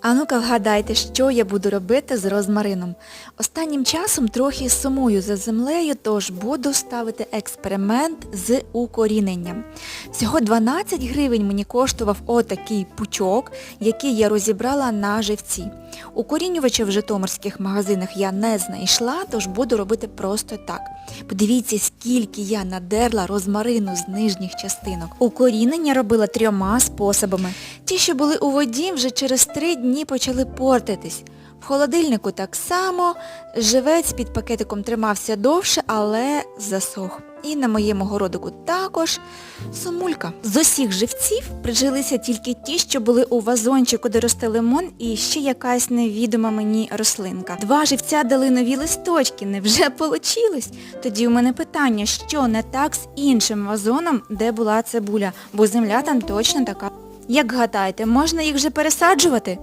А ну-ка вгадайте, що я буду робити з розмарином. Останнім часом трохи сумую за землею, тож буду ставити експеримент з укоріненням. Всього 12 гривень мені коштував отакий пучок, який я розібрала на живці. Укорінювача в житомирських магазинах я не знайшла, тож буду робити просто так. Подивіться, скільки я надерла розмарину з нижніх частинок. Укорінення робила трьома способами. Ті, що були у воді, вже через три дні почали портитись. В холодильнику так само, живець під пакетиком тримався довше, але засох. І на моєму городику також сумулька. З усіх живців прижилися тільки ті, що були у вазончику, де росте лимон, і ще якась невідома мені рослинка. Два живця дали нові листочки, невже получилось? Тоді у мене питання, що не так з іншим вазоном, де була цибуля, бо земля там точно така. Як гадаєте, можна їх вже пересаджувати?